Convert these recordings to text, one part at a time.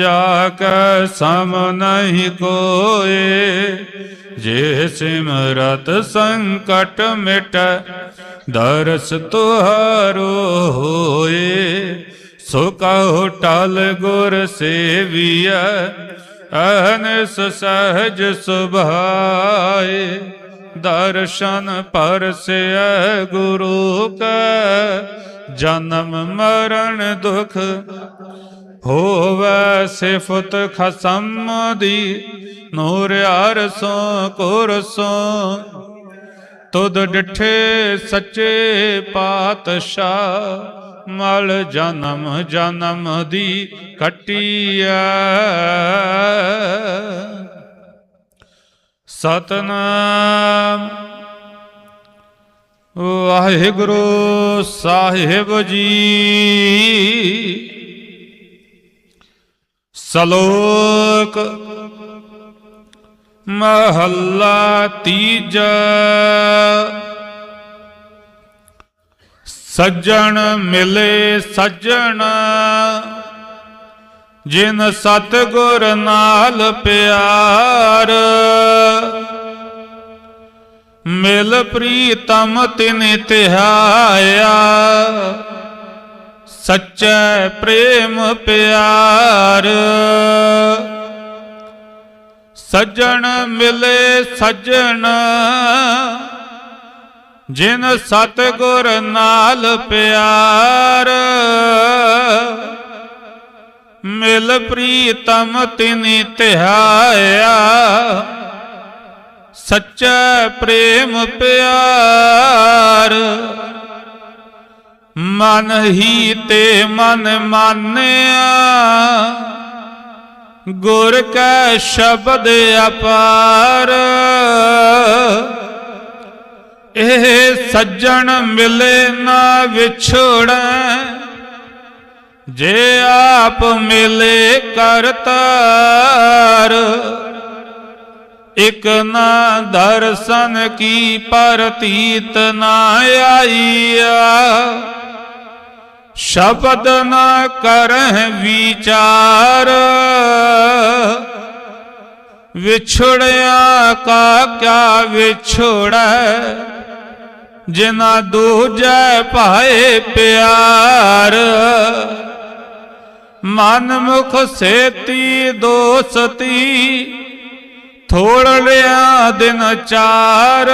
ਜਾ ਕੈ ਸਮ ਨਹੀਂ ਕੋਏ ਜੇ ਸਿਮਰਤ ਸੰਕਟ ਮਿਟੈ, ਦਰਸ ਤੁਹਾਰੋ ਹੋਏ। ਸੋ ਕਹੋ ਟਲ ਗੁਰ ਸੇਵੀਐ, ਅਨਸ ਸਹਜ ਸੁਭਾਏ। ਦਰਸ਼ਨ ਪਰਸੈ ਗੁਰੂ ਕੈ, ਜਨਮ ਮਰਨ ਦੁਖ ਹੋਵੇ ਸਿਫਤ ਖਸਮ ਦੀ, ਨੂਰ ਅਰਸੋਂ, ਕੁਰਸੋਂ। ਤੁਧ ਡਿਠੇ ਸੱਚੇ ਪਾਤਸ਼ਾਹ, ਮਲ ਜਨਮ ਜਨਮ ਦੀ ਕਟਿਆ ਸਤਨਾਮ। ਵਾਹਿਗੁਰੂ ਸਾਹਿਬ ਜੀ। ਸ਼ਲੋਕ ਮਹੱਲਾ ਤੀਜਾ। ਸੱਜਣ ਮਿਲੇ ਸੱਜਣ ਜਿਨ ਸਤਗੁਰ ਨਾਲ ਪਿਆਰ। ਮਿਲ ਪ੍ਰੀਤਮ ਤਿਨ ਤਿਹਾਇਆ। ਸੱਚੈ ਪ੍ਰੇਮ ਪਿਆਰ। ਸੱਜਣ ਮਿਲੇ ਸੱਜਣ, ਜਿਨ ਸਤਗੁਰ ਨਾਲ ਪਿਆਰ। ਮਿਲ ਪ੍ਰੀਤਮ ਤਿਨੀ ਧਿਆਇਆ। ਸੱਚਾ ਪ੍ਰੇਮ ਪਿਆਰ। ਮਨ ਹੀ ਤੇ ਮਨ ਮਾਨਿਆ। ਗੁਰ ਕੈ ਸ਼ਬਦ ਅਪਾਰ। ਇਹ ਸੱਜਣ ਮਿਲੇ ਨਾ ਵਿਛੜੈ। ਜੇ ਆਪ ਮਿਲੇ ਕਰਤਾਰ ਇਕ ਨਾ ਦਰਸ਼ਨ ਕੀ ਪਰਤੀਤ ਨਾ ਆਈਆ ਸ਼ਬਦ ਨਾ ਕਰਹਿ ਵਿਚਾਰ। ਵਿਛੜਿਆ ਕਾ ਕਿਆ ਵਿਛੜੈ? ਜਿਨਾ ਦੂਜੈ ਭਾਏ ਪਿਆਰ। ਮਨ ਮੁਖ ਸੇਤੀ ਦੋਸਤੀ, ਥੋੜ ਲਿਆ ਦਿਨ ਚਾਰ।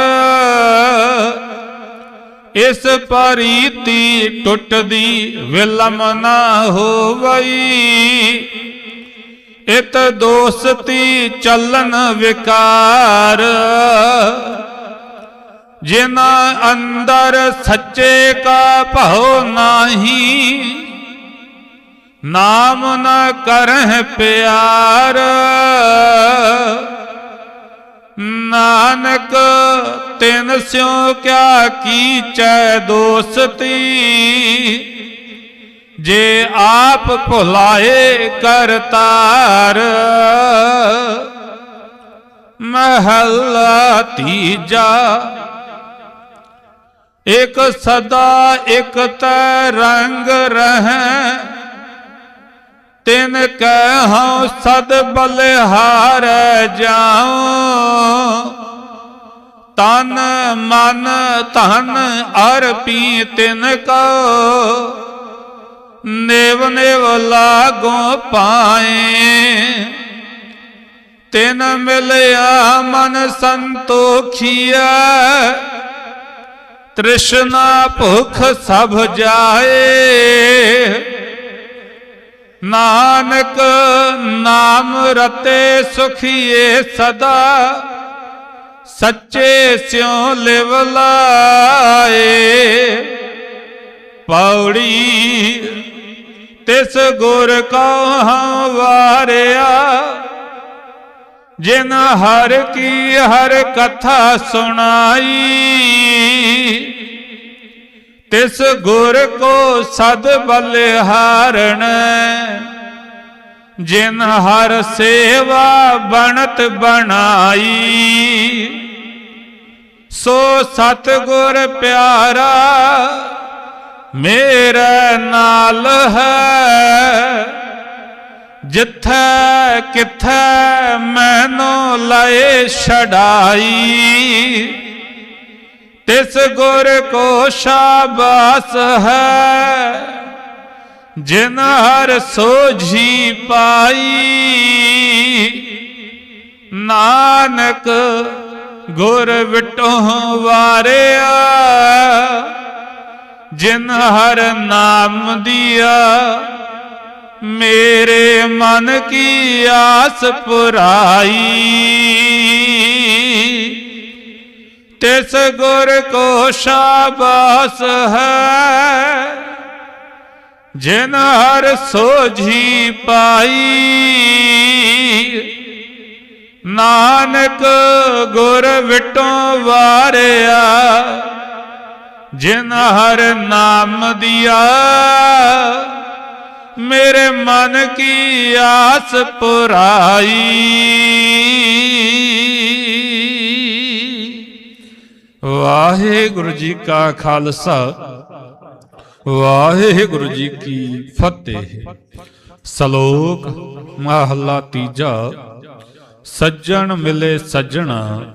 ਇਸ ਪਰੀਤੀ ਟੁੱਟਦੀ ਵਿਲਮ ਨਾ ਹੋਵਈ। ਇਤ ਦੋਸਤੀ ਚੱਲਨ ਵਿਕਾਰ। ਜਿਨਾ ਅੰਦਰ ਸੱਚੇ ਕਾ ਭਉ ਨਾਹੀ, ਨਾਮ ਨ ਕਰਹਿ ਪਿਆਰ। ਨਾਨਕ ਤਿਨ ਸਿਉ ਕਿਆ ਕੀਚੈ ਦੋਸਤੀ? ਜੇ ਆਪ ਭੁਲਾਏ ਕਰਤਾਰ ਮਹੱਲਾ ਤੀਜਾ। ਇਕ ਸਦਾ ਇਕ ਤੈ ਰੰਗ ਰਹਿ, ਤਿਨ ਕਹਿ ਹਉ ਸਦ ਬਲਿਹਾਰ ਜਾਉ। ਤਨ ਮਨ ਧਨ ਅਰਪੀ ਤਿਨ ਕੋ। ਨੇਵ ਨੇਵ ਲਾਗੋ ਪਾਏ। ਤਿਨ ਮਿਲਿਆ ਮਨ ਸੰਤੋਖੀਆ ਤ੍ਰਿਸ਼ਨਾ ਭੁਖ ਸਭ ਜਾਏ। ਨਾਨਕ ਨਾਮ ਰਤੇ ਸੁਖੀਏ ਸਦਾ। ਸੱਚੇ ਸਿਉ ਲਿਵ ਲਾਏ, ਪੌੜੀ ਤਿਸ ਗੁਰ ਕਉ ਵਾਰਿਆ, ਜਿਨ ਹਰ ਕੀ ਹਰ ਕਥਾ ਸੁਣਾਈ, ਤਿਸ ਗੁਰ ਕੋ ਸਦ ਬਲਿਹਾਰਣ। ਜਿਨ ਹਰ ਸੇਵਾ ਬਣਤ ਬਣਾਈ, ਸੋ ਸਤ ਗੁਰ ਪਿਆਰਾ ਮੇਰੇ ਨਾਲ ਹੈ। ਜਿੱਥੈ ਕਿੱਥੈ ਮੈਨੂੰ ਲਏ ਛਡਾਈ, ਤਿਸ ਗੁਰ ਕੋ ਸ਼ਾਬਾਸ ਹੈ। ਜਿਨ ਹਰ ਸੋਝੀ ਪਾਈ, ਨਾਨਕ ਗੁਰ ਵਿਟੋਂ ਵਾਰਿਆ, ਜਿਨ ਹਰ ਨਾਮ ਦਿਆ, ਮੇਰੇ ਮਨ ਕੀ ਆਸ ਪੁਰਾਈ। ਤਿਸ ਗੁਰ ਕੋ ਸ਼ਾਬਾਸ ਹੈ ਜਿਨ ਹਰ ਸੋਝੀ ਪਾਈ, ਨਾਨਕ ਗੁਰ ਵਿਟੋ ਵਾਰਿਆ, ਜਿਨ ਹਰ ਨਾਮ ਦਿਆ, ਮੇਰੇ ਮਨ ਕੀ ਆਸ ਪੁਰਾਈ। ਵਾਹਿਗੁਰੂ ਜੀ ਕਾ ਖਾਲਸਾ। ਵਾਹਿਗੁਰੂ ਜੀ ਕੀ ਫਤਿਹ। ਸ਼ਲੋਕ ਮਹੱਲਾ ਤੀਜਾ। ਸੱਜਣ ਮਿਲੇ ਸੱਜਣਾ,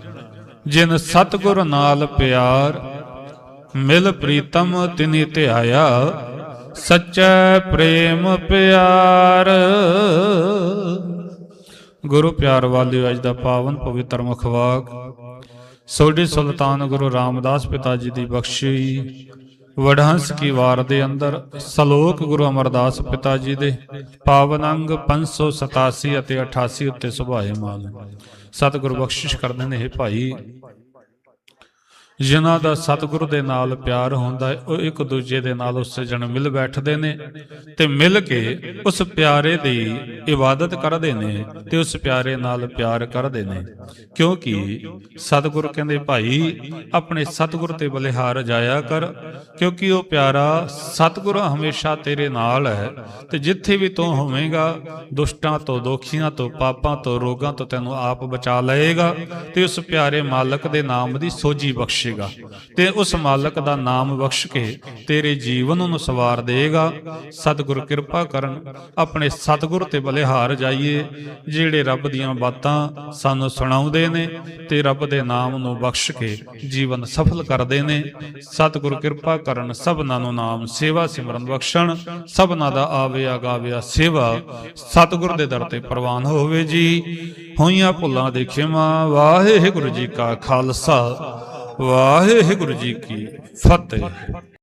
ਜਿਨ ਸਤਗੁਰ ਨਾਲ ਪਿਆਰ, ਮਿਲ ਪ੍ਰੀਤਮ ਤਿਨਿ ਧਿਆਇਆ, ਸੱਚੈ ਪ੍ਰੇਮ ਪਿਆਰ। ਗੁਰੂ ਪਿਆਰ ਵਾਲਿਓ, ਅੱਜ ਦਾ ਪਾਵਨ ਪਵਿੱਤਰ ਮੁਖਵਾਕ ਸੋਢੀ ਸੁਲਤਾਨ ਗੁਰੂ ਰਾਮਦਾਸ ਪਿਤਾ ਜੀ ਦੀ ਬਖਸ਼ੀ। ਵਡਹੰਸ ਕੀ ਵਾਰ ਦੇ ਅੰਦਰ ਸ਼ਲੋਕ ਗੁਰੂ ਅਮਰਦਾਸ ਪਿਤਾ ਜੀ ਦੇ ਪਾਵਨ ਅੰਗ 587 ਅਤੇ 88 ਉੱਤੇ ਸੁਭਾਏਮਾਨ ਸਤਿਗੁਰ ਬਖਸ਼ਿਸ਼ ਕਰਦੇ ਨੇ ਇਹ ਭਾਈ। ਜਿਨ੍ਹਾਂ ਦਾ ਸਤਿਗੁਰ ਦੇ ਨਾਲ ਪਿਆਰ ਹੁੰਦਾ ਹੈ, ਉਹ ਇੱਕ ਦੂਜੇ ਦੇ ਨਾਲ ਉਸ ਜਣ ਮਿਲ ਬੈਠਦੇ ਨੇ ਤੇ ਮਿਲ ਕੇ ਉਸ ਪਿਆਰੇ ਦੀ ਇਬਾਦਤ ਕਰਦੇ ਨੇ ਤੇ ਉਸ ਪਿਆਰੇ ਨਾਲ ਪਿਆਰ ਕਰਦੇ ਨੇ। ਕਿਉਂਕਿ ਸਤਿਗੁਰ ਕਹਿੰਦੇ, ਭਾਈ, ਆਪਣੇ ਸਤਿਗੁਰ ਤੇ ਬਲਿਹਾਰ ਜਾਇਆ ਕਰ, ਕਿਉਂਕਿ ਉਹ ਪਿਆਰਾ ਸਤਿਗੁਰ ਹਮੇਸ਼ਾ ਤੇਰੇ ਨਾਲ ਹੈ। ਤੇ ਜਿੱਥੇ ਵੀ ਤੂੰ ਹੋਵੇਂਗਾ, ਦੁਸ਼ਟਾਂ ਤੋਂ, ਦੋਖੀਆਂ ਤੋਂ, ਪਾਪਾਂ ਤੋਂ, ਰੋਗਾਂ ਤੋਂ ਤੈਨੂੰ ਆਪ ਬਚਾ ਲਏਗਾ ਤੇ ਉਸ ਪਿਆਰੇ ਮਾਲਕ ਦੇ ਨਾਮ ਦੀ ਸੋਝੀ ਬਖਸ਼ੇ ਬਖਸ਼ੇਗਾ ਤੇ ਉਸ ਮਾਲਕ ਦਾ ਨਾਮ ਬਖਸ਼ ਕੇ ਤੇਰੇ ਜੀਵਨ ਨੂੰ ਸਵਾਰ ਦੇਗਾ ਸਤਿਗੁਰ ਕਿਰਪਾ ਕਰਨ ਆਪਣੇ ਸਤਿਗੁਰ ਤੇ ਬਲਿਹਾਰ ਜਾਈਏ, ਜਿਹੜੇ ਰੱਬ ਦੀਆਂ ਬਾਤਾਂ ਸਾਨੂੰ ਸੁਣਾਉਂਦੇ ਨੇ ਤੇ ਰੱਬ ਦੇ ਨਾਮ ਨੂੰ ਬਖਸ਼ ਕੇ ਜੀਵਨ ਸਫਲ ਕਰਦੇ ਨੇ। ਸਤਿਗੁਰ ਕਿਰਪਾ ਕਰਨ ਸਭਨਾਂ ਨੂੰ ਨਾਮ ਸੇਵਾ ਸਿਮਰਨ ਬਖਸ਼ਣ, ਸਭਨਾਂ ਦਾ ਆਵੇ ਆਗਾਵਿਆ ਸੇਵਾ ਸਤਿਗੁਰ ਦੇ ਦਰ ਤੇ ਪ੍ਰਵਾਨ ਹੋਵੇ ਜੀ। ਹੋਈਆਂ ਭੁੱਲਾਂ ਦੇ ਖਿਮਾ ਵਾਹਿਗੁਰੂ ਜੀ ਕਾ ਖਾਲਸਾ। ਵਾਹਿਗੁਰੂ ਜੀ ਕੀ ਫਤਿਹ।